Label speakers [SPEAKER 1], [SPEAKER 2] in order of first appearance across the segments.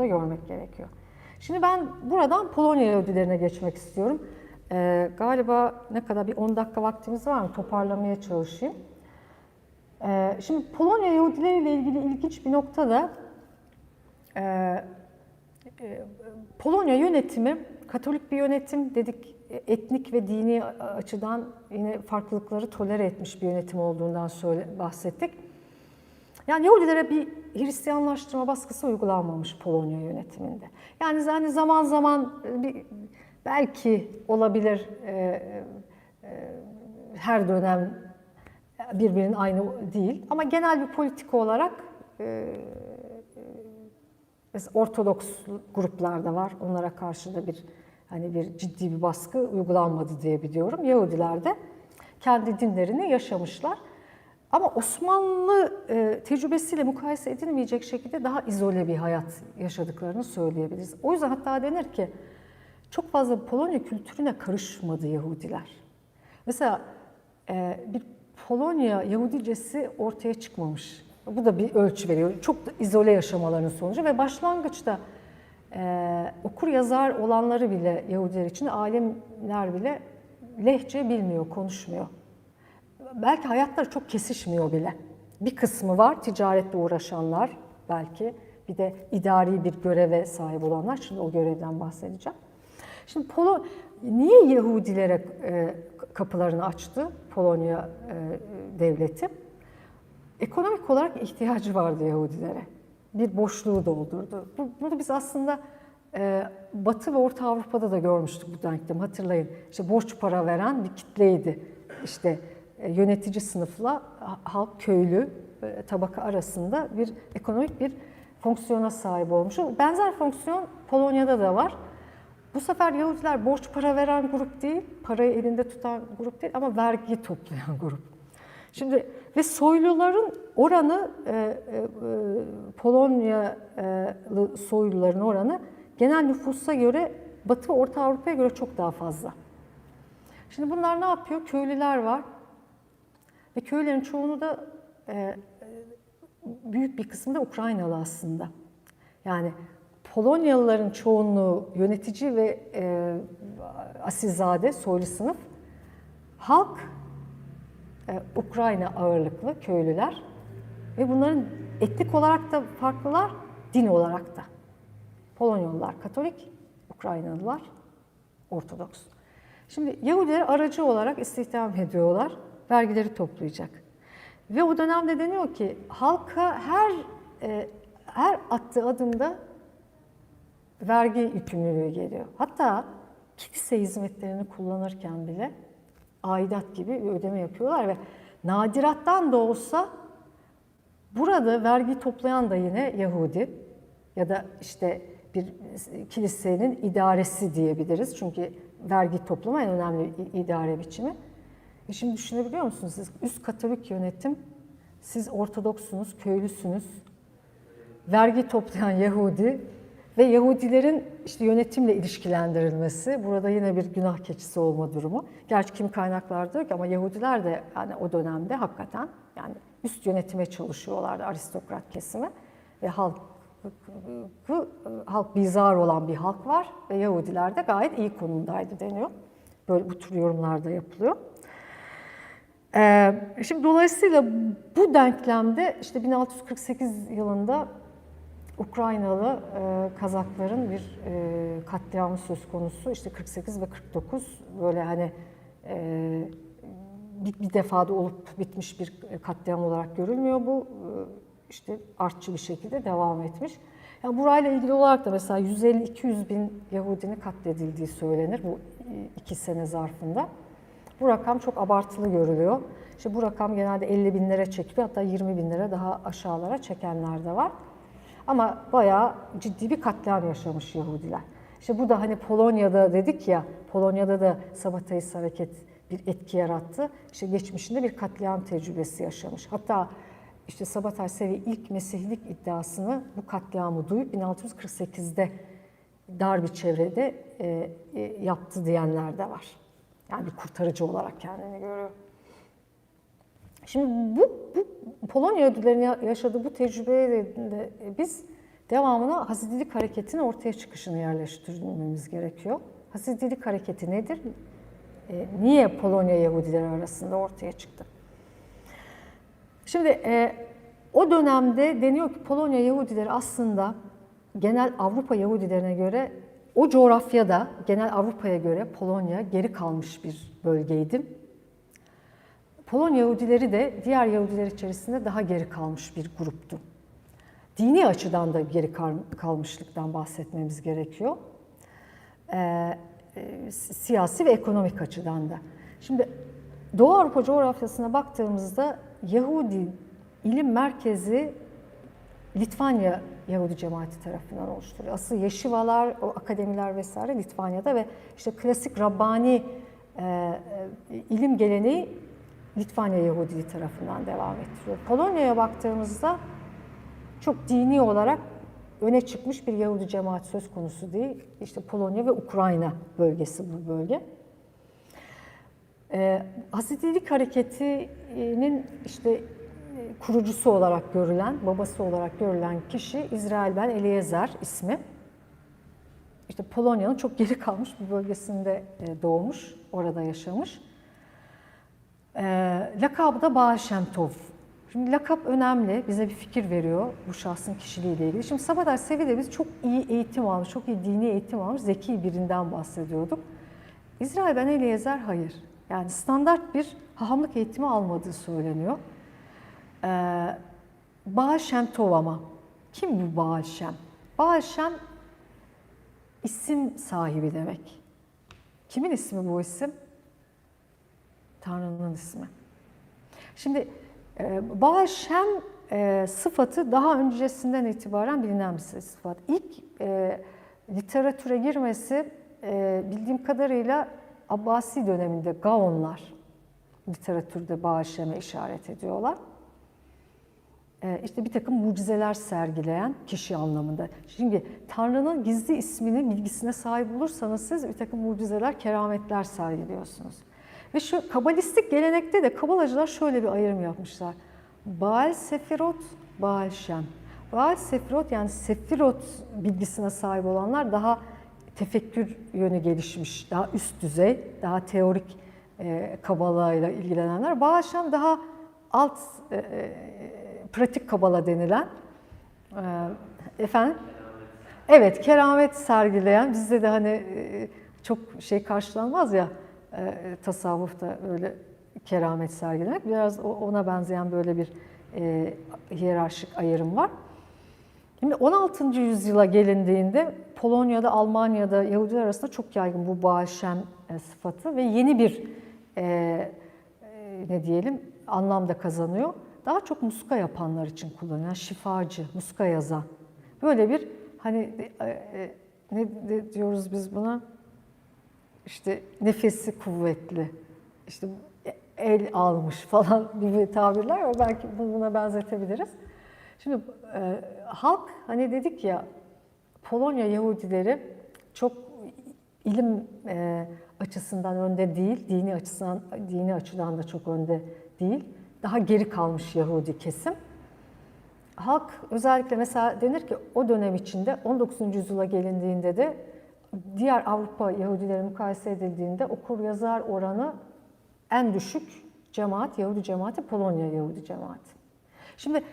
[SPEAKER 1] da görmek gerekiyor. Şimdi ben buradan Polonya Yahudilerine geçmek istiyorum. Ee, galiba ne kadar bir 10 dakika vaktimiz var mı? Toparlamaya çalışayım. Ee, şimdi Polonya Yahudileri ile ilgili ilginç bir nokta da e, e, Polonya yönetimi Katolik bir yönetim dedik etnik ve dini açıdan yine farklılıkları tolere etmiş bir yönetim olduğundan söyle, bahsettik. Yani Yahudilere bir Hristiyanlaştırma baskısı uygulanmamış Polonya yönetiminde. Yani hani zaman zaman bir, belki olabilir e, e, her dönem birbirinin aynı değil ama genel bir politika olarak e, mesela Ortodoks gruplarda var. Onlara karşı da bir hani bir ciddi bir baskı uygulanmadı diye biliyorum. Yahudiler de kendi dinlerini yaşamışlar. Ama Osmanlı e, tecrübesiyle mukayese edilmeyecek şekilde daha izole bir hayat yaşadıklarını söyleyebiliriz. O yüzden hatta denir ki çok fazla Polonya kültürüne karışmadı Yahudiler. Mesela e, bir Polonya Yahudicesi ortaya çıkmamış. Bu da bir ölçü veriyor. Çok da izole yaşamalarının sonucu ve başlangıçta e, okur yazar olanları bile Yahudiler için alimler bile lehçe bilmiyor, konuşmuyor. Belki hayatları çok kesişmiyor bile. Bir kısmı var ticaretle uğraşanlar belki. Bir de idari bir göreve sahip olanlar. Şimdi o görevden bahsedeceğim. Şimdi Polo niye Yahudilere e, kapılarını açtı Polonya e, devleti? Ekonomik olarak ihtiyacı vardı Yahudilere. Bir boşluğu doldurdu. Bunu biz aslında e, Batı ve Orta Avrupa'da da görmüştük bu denklem. Hatırlayın. İşte borç para veren bir kitleydi. İşte yönetici sınıfla halk köylü e, tabaka arasında bir ekonomik bir fonksiyona sahip olmuş. Benzer fonksiyon Polonya'da da var. Bu sefer Yahudiler borç para veren grup değil, parayı elinde tutan grup değil ama vergi toplayan grup. Şimdi ve soyluların oranı e, e, Polonyalı soyluların oranı genel nüfusa göre Batı Orta Avrupa'ya göre çok daha fazla. Şimdi bunlar ne yapıyor? Köylüler var. Ve köylerin çoğunu da e, büyük bir kısmı da Ukraynalı aslında. Yani Polonyalıların çoğunluğu yönetici ve e, asilzade, soylu sınıf. Halk e, Ukrayna ağırlıklı köylüler ve bunların etnik olarak da farklılar, din olarak da. Polonyalılar Katolik, Ukraynalılar Ortodoks. Şimdi Yahudiler aracı olarak istihdam ediyorlar, vergileri toplayacak. Ve o dönemde deniyor ki halka her e, her attığı adımda vergi yükümlülüğü geliyor. Hatta kilise hizmetlerini kullanırken bile aidat gibi bir ödeme yapıyorlar ve nadirattan da olsa burada vergi toplayan da yine Yahudi ya da işte bir kilisenin idaresi diyebiliriz. Çünkü vergi toplama en önemli idare biçimi. E şimdi düşünebiliyor musunuz siz? Üst Katolik yönetim, siz Ortodoksunuz, köylüsünüz, vergi toplayan Yahudi ve Yahudilerin işte yönetimle ilişkilendirilmesi, burada yine bir günah keçisi olma durumu. Gerçi kim kaynaklarda diyor ki ama Yahudiler de yani o dönemde hakikaten yani üst yönetime çalışıyorlardı aristokrat kesimi ve halk halk bizar olan bir halk var ve Yahudiler de gayet iyi konumdaydı deniyor. Böyle bu tür yorumlar da yapılıyor. Ee, şimdi dolayısıyla bu denklemde işte 1648 yılında Ukraynalı e, Kazakların bir e, katliamı söz konusu. İşte 48 ve 49 böyle hani e, bir, bir defada olup bitmiş bir katliam olarak görülmüyor bu. İşte artçı bir şekilde devam etmiş. Yani burayla ilgili olarak da mesela 150-200 bin Yahudinin katledildiği söylenir bu iki sene zarfında. Bu rakam çok abartılı görülüyor. İşte bu rakam genelde 50 binlere çekiliyor hatta 20 binlere daha aşağılara çekenler de var. Ama bayağı ciddi bir katliam yaşamış Yahudiler. İşte bu da hani Polonya'da dedik ya, Polonya'da da Sabatayist hareket bir etki yarattı. İşte geçmişinde bir katliam tecrübesi yaşamış. Hatta işte Sabatay Sevi ilk Mesihlik iddiasını bu katliamı duyup 1648'de dar bir çevrede e, e, yaptı diyenler de var. Yani bir kurtarıcı olarak kendini görüyor. Şimdi bu, bu Polonya ödüllerinin yaşadığı bu tecrübeye de biz devamına Hasidilik hareketinin ortaya çıkışını yerleştirmemiz gerekiyor. Hasidilik hareketi nedir? E, niye Polonya Yahudileri arasında ortaya çıktı? Şimdi e, o dönemde deniyor ki Polonya Yahudileri aslında genel Avrupa Yahudilerine göre o coğrafyada genel Avrupa'ya göre Polonya geri kalmış bir bölgeydi. Polonya Yahudileri de diğer Yahudiler içerisinde daha geri kalmış bir gruptu. Dini açıdan da geri kalmışlıktan bahsetmemiz gerekiyor. Ee, e, siyasi ve ekonomik açıdan da. Şimdi Doğu Avrupa coğrafyasına baktığımızda Yahudi ilim merkezi Litvanya Yahudi cemaati tarafından oluşturuyor. Asıl yeşivalar, o akademiler vesaire Litvanya'da ve işte klasik Rabbani e, e, ilim geleneği Litvanya Yahudiliği tarafından devam ettiriyor. Polonya'ya baktığımızda çok dini olarak öne çıkmış bir Yahudi cemaat söz konusu değil. İşte Polonya ve Ukrayna bölgesi bu bölge. Ee, Hasidilik hareketinin işte e, kurucusu olarak görülen, babası olarak görülen kişi İsrail ben Eliezer ismi. İşte Polonya'nın çok geri kalmış bir bölgesinde e, doğmuş, orada yaşamış. E, lakabı da Baal Shem. Şimdi lakap önemli, bize bir fikir veriyor bu şahsın kişiliğiyle ilgili. Şimdi Sabaday Sevi'de biz çok iyi eğitim almış, çok iyi dini eğitim almış, zeki birinden bahsediyorduk. İsrail ben Eliezer hayır. Yani standart bir hahamlık eğitimi almadığı söyleniyor. Ee, Baal Shem Tov ama. Kim bu? Baal Shem isim sahibi demek. Kimin ismi bu isim? Tanrı'nın ismi. Şimdi e, Baal Shem e, sıfatı daha öncesinden itibaren bilinen bir sıfat. İlk e, literatüre girmesi e, bildiğim kadarıyla Abbasi döneminde Gaonlar literatürde Baal Shem'e işaret ediyorlar. Ee, işte bir takım mucizeler sergileyen kişi anlamında. Şimdi Tanrı'nın gizli ismini, bilgisine sahip olursanız siz bir takım mucizeler, kerametler sergiliyorsunuz. Ve şu kabalistik gelenekte de kabalacılar şöyle bir ayrım yapmışlar. Baal Sefirot, Baal Shem. Baal Sefirot yani Sefirot bilgisine sahip olanlar daha tefekkür yönü gelişmiş, daha üst düzey, daha teorik e, kabalayla ilgilenenler. Baal Shem daha alt e, e, pratik kabala denilen e, efendim evet keramet sergileyen bizde de hani e, çok şey karşılanmaz ya e, tasavvufta öyle keramet sergilemek biraz ona benzeyen böyle bir e, hiyerarşik ayrım var. Şimdi 16. yüzyıla gelindiğinde Polonya'da, Almanya'da Yahudiler arasında çok yaygın bu Baal Shem sıfatı ve yeni bir e, e, ne diyelim anlamda kazanıyor. Daha çok muska yapanlar için kullanılan şifacı, muska yazan. Böyle bir hani e, e, ne, ne diyoruz biz buna? İşte nefesi kuvvetli, işte el almış falan gibi tabirler var. Belki buna benzetebiliriz. Şimdi e, halk hani dedik ya Polonya Yahudileri çok ilim e, açısından önde değil, dini açısından dini açıdan da çok önde değil. Daha geri kalmış Yahudi kesim. Halk özellikle mesela denir ki o dönem içinde 19. yüzyıla gelindiğinde de diğer Avrupa Yahudileri mukayese edildiğinde okur yazar oranı en düşük cemaat Yahudi cemaati Polonya Yahudi cemaati. Şimdi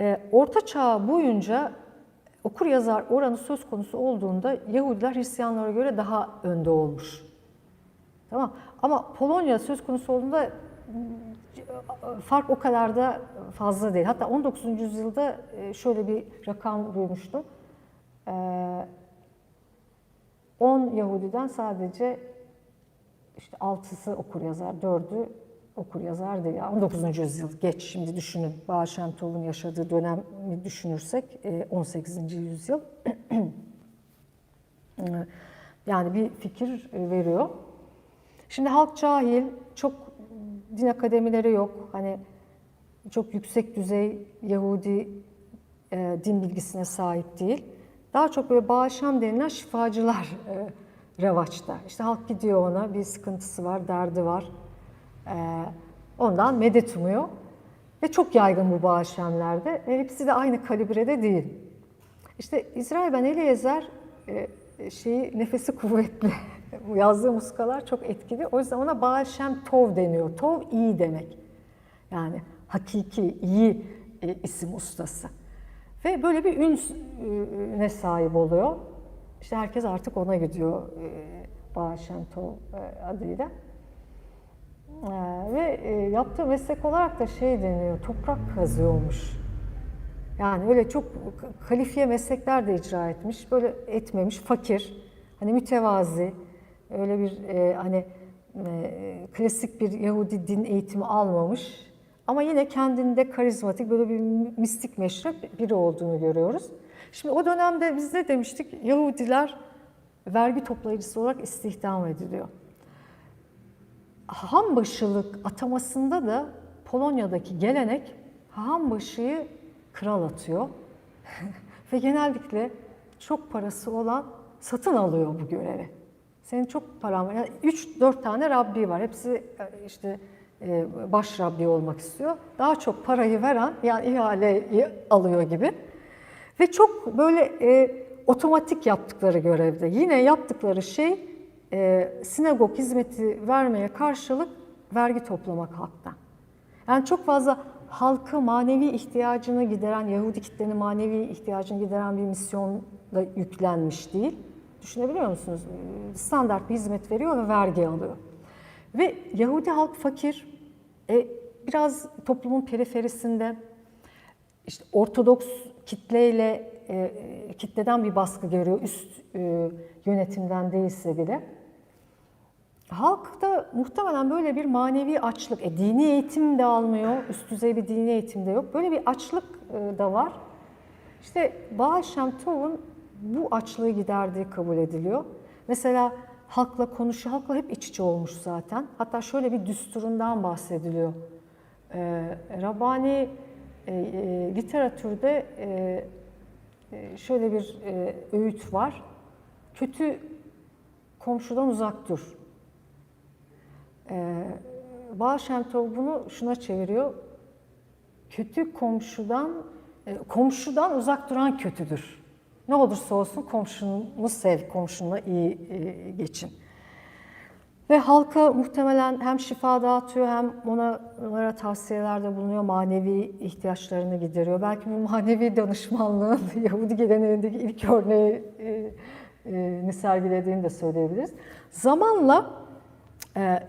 [SPEAKER 1] e, Orta Çağ boyunca okur yazar oranı söz konusu olduğunda Yahudiler Hristiyanlara göre daha önde olmuş. Tamam. Ama Polonya söz konusu olduğunda fark o kadar da fazla değil. Hatta 19. yüzyılda e, şöyle bir rakam duymuştum. 10 e, Yahudiden sadece işte 6'sı okur yazar, 4'ü okur yazar değil. 19. yüzyıl geç şimdi düşünün. Baal Şentov'un yaşadığı dönemi düşünürsek 18. E, yüzyıl. yani bir fikir veriyor. Şimdi halk cahil, çok din akademileri yok. Hani çok yüksek düzey Yahudi e, din bilgisine sahip değil. Daha çok böyle bağışam denilen şifacılar e, revaçta. İşte halk gidiyor ona, bir sıkıntısı var, derdi var. E, ondan medet umuyor. Ve çok yaygın bu bağışlemlerde. Ve hepsi de aynı kalibrede değil. İşte İsrail ben Eliezer e, şeyi nefesi kuvvetli. Yazdığı muskalar çok etkili. O yüzden ona Baal Tov deniyor. Tov iyi demek. Yani hakiki, iyi e, isim ustası. Ve böyle bir üne sahip oluyor. İşte herkes artık ona gidiyor e, Baal Shem Tov e, adıyla. E, ve e, yaptığı meslek olarak da şey deniyor, toprak kazıyormuş. Yani öyle çok kalifiye meslekler de icra etmiş, böyle etmemiş, fakir, hani mütevazi, öyle bir e, hani e, klasik bir Yahudi din eğitimi almamış ama yine kendinde karizmatik böyle bir mistik meşrep biri olduğunu görüyoruz. Şimdi o dönemde biz ne demiştik? Yahudiler vergi toplayıcısı olarak istihdam ediliyor. Hambaşılık atamasında da Polonya'daki gelenek hambaşıyı kral atıyor. Ve genellikle çok parası olan satın alıyor bu görevi. Senin çok paran var. Yani 3-4 tane Rabbi var. Hepsi işte e, baş Rabbi olmak istiyor. Daha çok parayı veren yani ihaleyi alıyor gibi. Ve çok böyle e, otomatik yaptıkları görevde. Yine yaptıkları şey e, sinagog hizmeti vermeye karşılık vergi toplamak halktan. Yani çok fazla halkı manevi ihtiyacını gideren, Yahudi kitlenin manevi ihtiyacını gideren bir misyonla yüklenmiş değil. Düşünebiliyor musunuz? Standart bir hizmet veriyor ve vergi alıyor. Ve Yahudi halk fakir, e, biraz toplumun periferisinde, işte Ortodoks kitleyle e, kitleden bir baskı görüyor, üst e, yönetimden değilse bile. Halkta muhtemelen böyle bir manevi açlık, e, dini eğitim de almıyor, üst düzey bir dini eğitim de yok. Böyle bir açlık e, da var. İşte Baal Shem Tov'un bu açlığı giderdiği kabul ediliyor. Mesela halkla konuşuyor, halkla hep iç içe olmuş zaten. Hatta şöyle bir düsturundan bahsediliyor. E, Rabbani e, e, literatürde e, e, şöyle bir e, öğüt var. Kötü komşudan uzak dur. Ee, Baal Shem bunu şuna çeviriyor. Kötü komşudan, e, komşudan uzak duran kötüdür. Ne olursa olsun komşunu sev, komşunla iyi e, geçin. Ve halka muhtemelen hem şifa dağıtıyor hem ona, onlara tavsiyelerde bulunuyor, manevi ihtiyaçlarını gideriyor. Belki bu manevi danışmanlığın Yahudi geleneğindeki ilk örneği e, e, sergilediğini de söyleyebiliriz. Zamanla e,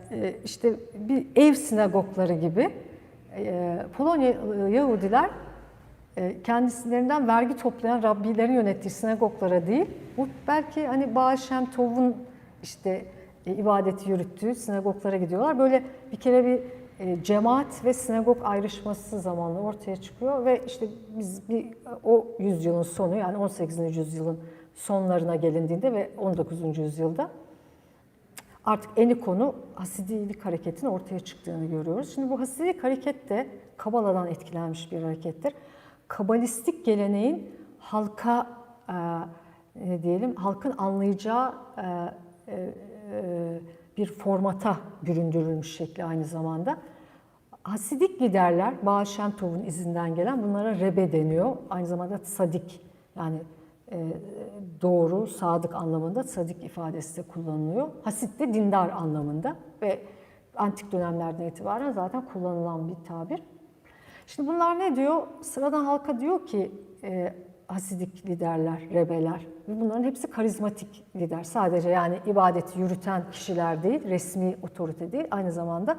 [SPEAKER 1] işte bir ev sinagogları gibi e, Polonya Yahudiler e, kendisilerinden vergi toplayan Rabbilerin yönettiği sinagoglara değil, bu belki hani Baal Shem Tov'un işte ibadeti yürüttüğü sinagoglara gidiyorlar. Böyle bir kere bir cemaat ve sinagog ayrışması zamanla ortaya çıkıyor ve işte biz bir o yüzyılın sonu yani 18. yüzyılın sonlarına gelindiğinde ve 19. yüzyılda artık eni konu Hasidilik hareketin ortaya çıktığını görüyoruz. Şimdi bu Hasidilik hareket de Kabala'dan etkilenmiş bir harekettir. Kabalistik geleneğin halka e, ne diyelim halkın anlayacağı e, e, bir formata büründürülmüş şekli aynı zamanda. Hasidik liderler, Baal Shem Tov'un izinden gelen bunlara Rebe deniyor. Aynı zamanda sadik yani doğru, sadık anlamında sadik ifadesi de kullanılıyor. Hasit de dindar anlamında ve antik dönemlerden itibaren zaten kullanılan bir tabir. Şimdi bunlar ne diyor? Sıradan halka diyor ki e, hasidik liderler, rebeler. Bunların hepsi karizmatik lider. Sadece yani ibadeti yürüten kişiler değil, resmi otorite değil. Aynı zamanda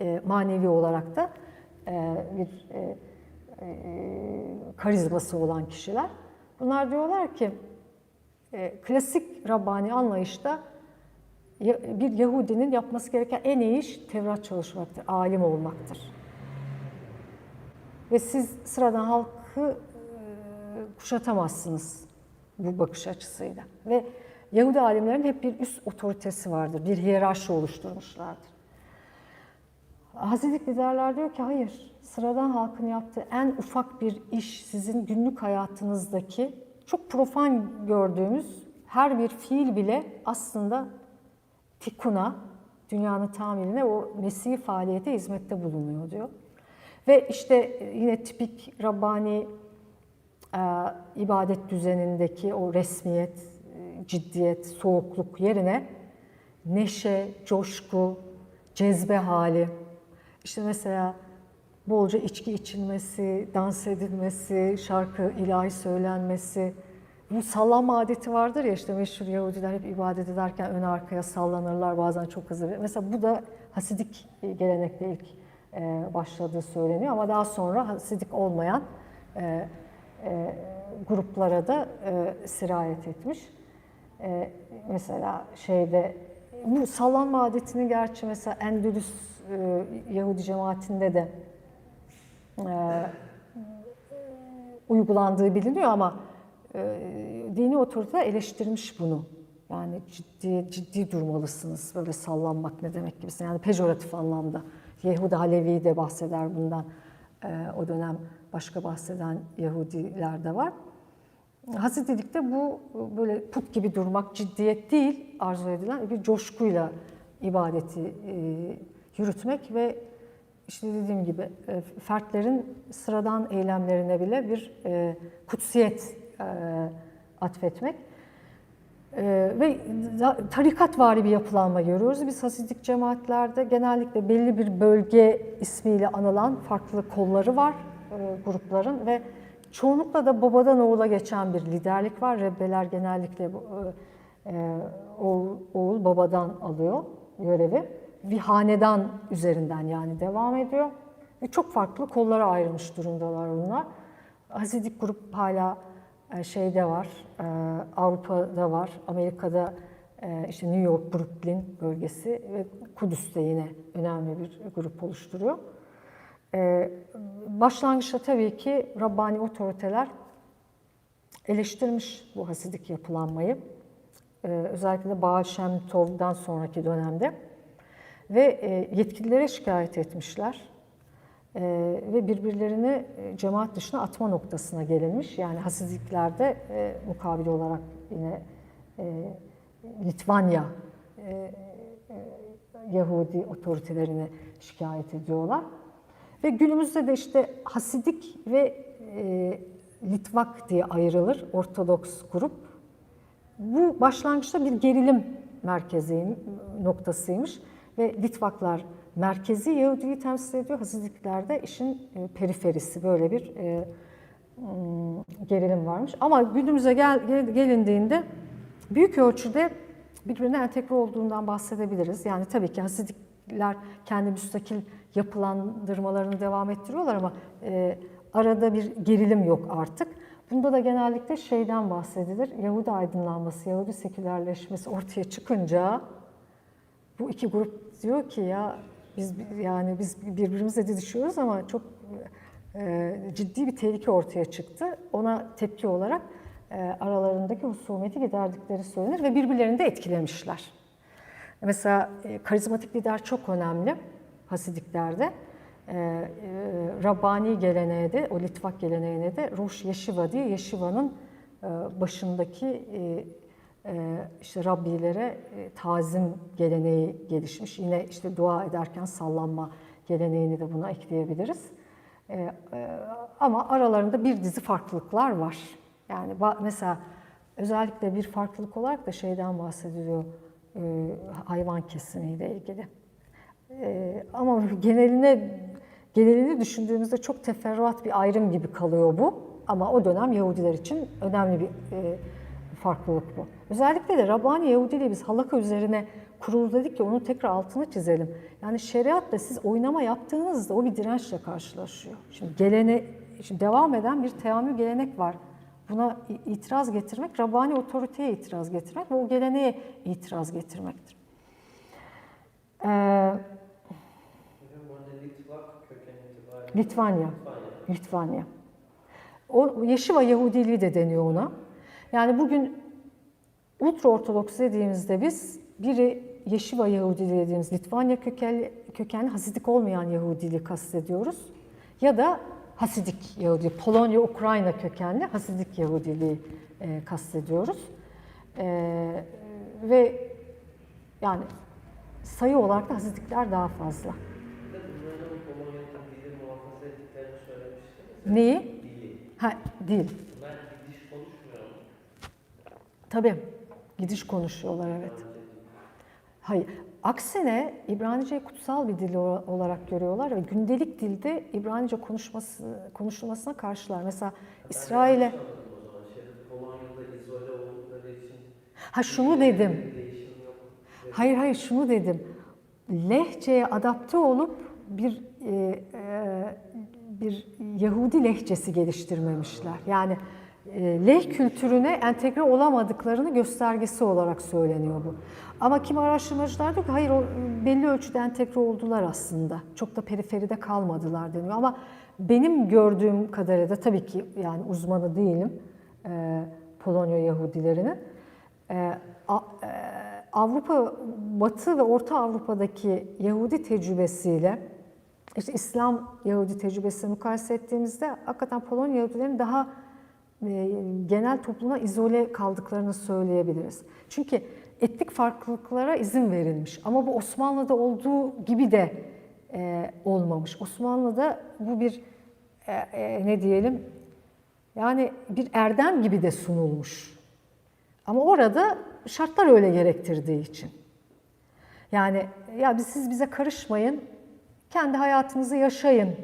[SPEAKER 1] e, manevi olarak da e, bir e, e, karizması olan kişiler. Bunlar diyorlar ki e, klasik Rabbani anlayışta bir Yahudinin yapması gereken en iyi iş Tevrat çalışmaktır, alim olmaktır. Ve siz sıradan halkı e, kuşatamazsınız bu bakış açısıyla. Ve Yahudi alimlerin hep bir üst otoritesi vardır, bir hiyerarşi oluşturmuşlardır. Hazidik liderler diyor ki hayır, sıradan halkın yaptığı en ufak bir iş sizin günlük hayatınızdaki çok profan gördüğümüz her bir fiil bile aslında tikuna, dünyanın tamiline o Mesih faaliyete hizmette bulunuyor diyor. Ve işte yine tipik Rabbani e, ibadet düzenindeki o resmiyet, e, ciddiyet, soğukluk yerine neşe, coşku, cezbe hali, işte mesela bolca içki içilmesi, dans edilmesi, şarkı ilahi söylenmesi, bu sallanma adeti vardır ya işte meşhur Yahudiler hep ibadet ederken ön arkaya sallanırlar bazen çok hızlı. Mesela bu da Hasidik gelenekte ilk e, başladığı söyleniyor ama daha sonra Hasidik olmayan e, e, gruplara da e, sirayet etmiş. E, mesela şeyde bu sallanma adetini gerçi mesela Endülüs e, Yahudi cemaatinde de e, uygulandığı biliniyor ama e, dini otorite eleştirmiş bunu. Yani ciddi ciddi durmalısınız. Böyle sallanmak ne demek gibisin. Yani pejoratif anlamda. Yehudi Halevi de bahseder bundan. E, o dönem başka bahseden Yahudiler de var. Hasidilikte bu böyle put gibi durmak ciddiyet değil arzu edilen bir coşkuyla ibadeti e, yürütmek ve işte dediğim gibi e, fertlerin sıradan eylemlerine bile bir e, kutsiyet e, atfetmek. E, ve tarikatvari bir yapılanma görüyoruz. Biz Hasidik cemaatlerde genellikle belli bir bölge ismiyle anılan farklı kolları var e, grupların ve çoğunlukla da babadan oğula geçen bir liderlik var. Rebbeler genellikle e, e, oğul, oğul babadan alıyor görevi. Bir hanedan üzerinden yani devam ediyor. Ve çok farklı kollara ayrılmış durumdalar bunlar. Hasidik grup hala şeyde var, e, Avrupa'da var, Amerika'da e, işte New York, Brooklyn bölgesi ve Kudüs'te yine önemli bir grup oluşturuyor. E, Başlangıçta tabii ki Rabbani otoriteler eleştirmiş bu Hasidik yapılanmayı. E, Özellikle Baal Shem Tov'dan sonraki dönemde. Ve yetkililere şikayet etmişler. E, ve birbirlerini e, cemaat dışına atma noktasına gelinmiş. Yani Hasidiklerde e, mukabil olarak yine e, Litvanya e, e, Yahudi otoritelerine şikayet ediyorlar. Ve günümüzde de işte Hasidik ve e, Litvak diye ayrılır Ortodoks grup. Bu başlangıçta bir gerilim merkezi noktasıymış ve Litvaklar merkezi Yahudi'yi temsil ediyor. Hasidikler de işin e, periferisi böyle bir e, m, gerilim varmış. Ama günümüze gel, gel- gelindiğinde büyük ölçüde birbirine entegre olduğundan bahsedebiliriz. Yani tabii ki Hasidikler kendi müstakil yapılandırmalarını devam ettiriyorlar ama e, arada bir gerilim yok artık. Bunda da genellikle şeyden bahsedilir. Yahudi aydınlanması, Yahudi sekülerleşmesi ortaya çıkınca bu iki grup diyor ki ya biz yani biz birbirimizle didişiyoruz ama çok e, ciddi bir tehlike ortaya çıktı. Ona tepki olarak e, aralarındaki husumeti giderdikleri söylenir ve birbirlerini de etkilemişler. Mesela e, karizmatik lider çok önemli Hasidiklerde. E, e, Rabbani geleneğe de, o Litvak geleneğine de Rosh Yeshiva diye Yeshiva'nın e, başındaki e, işte Rabbilere e, tazim geleneği gelişmiş. Yine işte dua ederken sallanma geleneğini de buna ekleyebiliriz. E, e, ama aralarında bir dizi farklılıklar var. Yani mesela özellikle bir farklılık olarak da şeyden bahsediliyor e, hayvan kesimiyle ilgili. E, ama geneline genelini düşündüğümüzde çok teferruat bir ayrım gibi kalıyor bu. Ama o dönem Yahudiler için önemli bir farklılık bu. Özellikle de Rabbani Yahudiliği biz halaka üzerine kurulu dedik ki onun tekrar altını çizelim. Yani şeriatla siz oynama yaptığınızda o bir dirençle karşılaşıyor. Şimdi gelene, şimdi devam eden bir teamül gelenek var. Buna itiraz getirmek, Rabbani otoriteye itiraz getirmek ve o geleneğe itiraz getirmektir. Ee. Litvanya.
[SPEAKER 2] Litvanya.
[SPEAKER 1] O Yeşiva Yahudiliği de deniyor ona. Yani bugün ultra ortodoks dediğimizde biz biri Yeşiva Yahudiliği dediğimiz Litvanya kökenli, kökenli Hasidik olmayan Yahudiliği kastediyoruz. Ya da Hasidik Yahudi, Polonya, Ukrayna kökenli Hasidik Yahudiliği e, kastediyoruz. E, ve yani sayı olarak da Hasidikler daha fazla. Neyi?
[SPEAKER 2] Dili.
[SPEAKER 1] Ha, değil. Tabii. Gidiş konuşuyorlar evet. Hayır. Aksine İbranice'yi kutsal bir dil olarak görüyorlar ve gündelik dilde İbranice konuşması konuşulmasına karşılar. Mesela İsrail'e ha şunu dedim. Hayır hayır şunu dedim. Lehçeye adapte olup bir e, e, bir Yahudi lehçesi geliştirmemişler. Yani leh kültürüne entegre olamadıklarını göstergesi olarak söyleniyor bu. Ama kim araştırmacılar diyor ki hayır o belli ölçüde entegre oldular aslında. Çok da periferide kalmadılar deniyor. Ama benim gördüğüm kadarıyla tabii ki yani uzmanı değilim e, Polonya Yahudilerinin. E, a- e, Avrupa, Batı ve Orta Avrupa'daki Yahudi tecrübesiyle işte İslam Yahudi tecrübesini mukayese ettiğimizde hakikaten Polonya Yahudilerin daha genel topluma izole kaldıklarını söyleyebiliriz. Çünkü etnik farklılıklara izin verilmiş ama bu Osmanlı'da olduğu gibi de e, olmamış. Osmanlı'da bu bir e, e, ne diyelim yani bir erdem gibi de sunulmuş. Ama orada şartlar öyle gerektirdiği için. Yani ya siz bize karışmayın, kendi hayatınızı yaşayın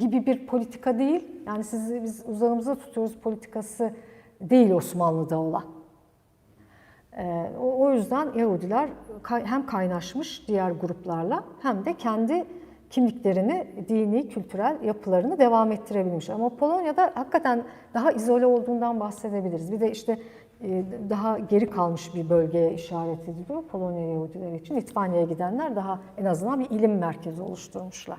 [SPEAKER 1] gibi bir politika değil. Yani sizi biz uzağımıza tutuyoruz politikası değil Osmanlı'da olan. Ee, o, yüzden Yahudiler hem kaynaşmış diğer gruplarla hem de kendi kimliklerini, dini, kültürel yapılarını devam ettirebilmiş. Ama Polonya'da hakikaten daha izole olduğundan bahsedebiliriz. Bir de işte e, daha geri kalmış bir bölgeye işaret ediliyor Polonya Yahudileri için. Litvanya'ya gidenler daha en azından bir ilim merkezi oluşturmuşlar.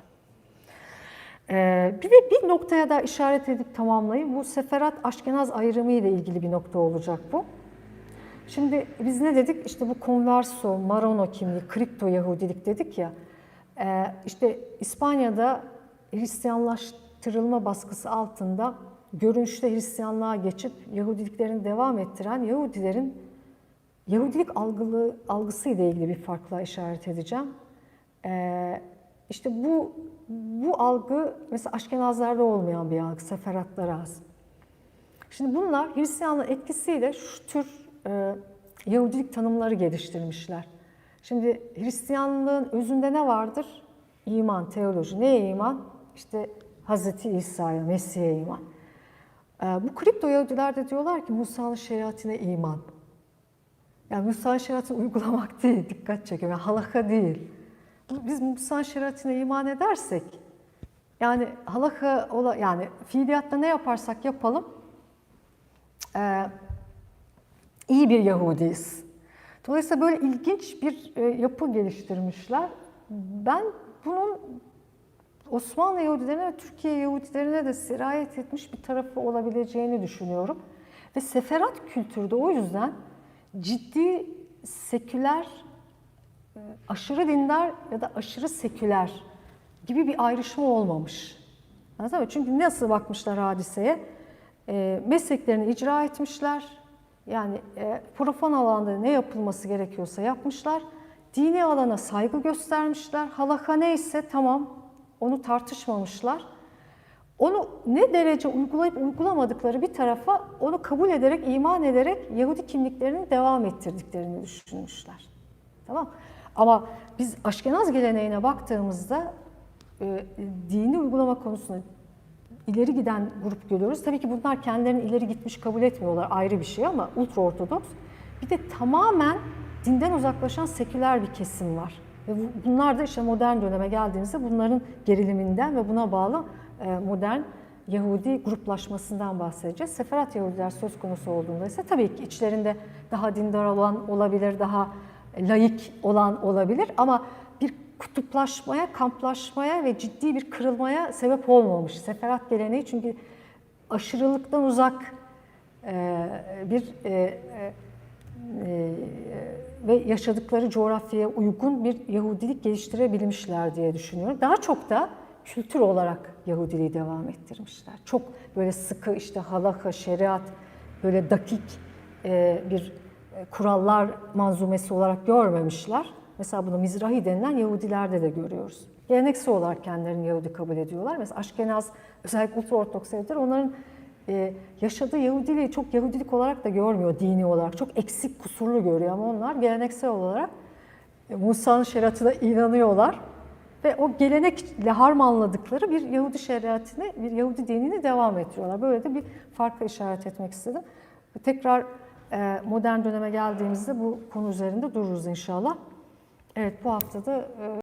[SPEAKER 1] Ee, Bir de bir noktaya da işaret edip tamamlayayım. Bu Seferat Aşkenaz ayrımı ile ilgili bir nokta olacak bu. Şimdi biz ne dedik? İşte bu konverso, marono kimliği, kripto Yahudilik dedik ya. Ee, işte İspanya'da Hristiyanlaştırılma baskısı altında görünüşte Hristiyanlığa geçip Yahudiliklerini devam ettiren Yahudilerin Yahudilik algılı, algısı ile ilgili bir farkla işaret edeceğim. Ee, işte bu bu algı mesela Aşkenazlarda olmayan bir algı, seferatlara az. Şimdi bunlar Hristiyanlığın etkisiyle şu tür e, Yahudilik tanımları geliştirmişler. Şimdi Hristiyanlığın özünde ne vardır? İman, teoloji. Neye iman? İşte Hazreti İsa'ya, Mesih'e iman. E, bu kripto Yahudiler de diyorlar ki Musa'nın şeriatine iman. Yani Musa'nın şeriatını uygulamak değil, dikkat çekiyor. Yani halaka değil. Biz Musa'nın şeriatine iman edersek, yani halaka ola, yani fiiliyatta ne yaparsak yapalım, e, iyi bir Yahudiyiz. Dolayısıyla böyle ilginç bir e, yapı geliştirmişler. Ben bunun Osmanlı Yahudilerine ve Türkiye Yahudilerine de sirayet etmiş bir tarafı olabileceğini düşünüyorum. Ve seferat kültürde o yüzden ciddi seküler, aşırı dindar ya da aşırı seküler gibi bir ayrışma olmamış. Anladın mı? Çünkü nasıl bakmışlar hadiseye? E, mesleklerini icra etmişler. Yani e, profan alanda ne yapılması gerekiyorsa yapmışlar. Dini alana saygı göstermişler. Halaka neyse tamam onu tartışmamışlar. Onu ne derece uygulayıp uygulamadıkları bir tarafa onu kabul ederek, iman ederek Yahudi kimliklerini devam ettirdiklerini düşünmüşler. Tamam Ama biz Aşkenaz geleneğine baktığımızda e, dini uygulama konusunda ileri giden grup görüyoruz. Tabii ki bunlar kendilerini ileri gitmiş kabul etmiyorlar ayrı bir şey ama ultra ortodoks. Bir de tamamen dinden uzaklaşan seküler bir kesim var. Ve bu- bunlar da işte modern döneme geldiğimizde bunların geriliminden ve buna bağlı e, modern Yahudi gruplaşmasından bahsedeceğiz. Seferat Yahudiler söz konusu olduğunda ise tabii ki içlerinde daha dindar olan olabilir, daha laik olan olabilir ama bir kutuplaşmaya, kamplaşmaya ve ciddi bir kırılmaya sebep olmamış. Seferat geleneği çünkü aşırılıktan uzak e, bir e, e, ve yaşadıkları coğrafyaya uygun bir Yahudilik geliştirebilmişler diye düşünüyorum. Daha çok da kültür olarak Yahudiliği devam ettirmişler. Çok böyle sıkı işte halaka, şeriat, böyle dakik bir kurallar manzumesi olarak görmemişler. Mesela bunu Mizrahi denilen Yahudilerde de görüyoruz. Geleneksel olarak kendilerini Yahudi kabul ediyorlar. Mesela Aşkenaz, özellikle Ultra Ortodoks Yahudiler onların e, yaşadığı Yahudiliği çok Yahudilik olarak da görmüyor dini olarak. Çok eksik, kusurlu görüyor ama onlar geleneksel olarak e, Musa'nın şeriatına inanıyorlar ve o gelenekle harmanladıkları bir Yahudi şeriatini, bir Yahudi dinini devam ettiriyorlar. Böyle de bir farkı işaret etmek istedim. Tekrar e, modern döneme geldiğimizde bu konu üzerinde dururuz inşallah. Evet bu haftada e,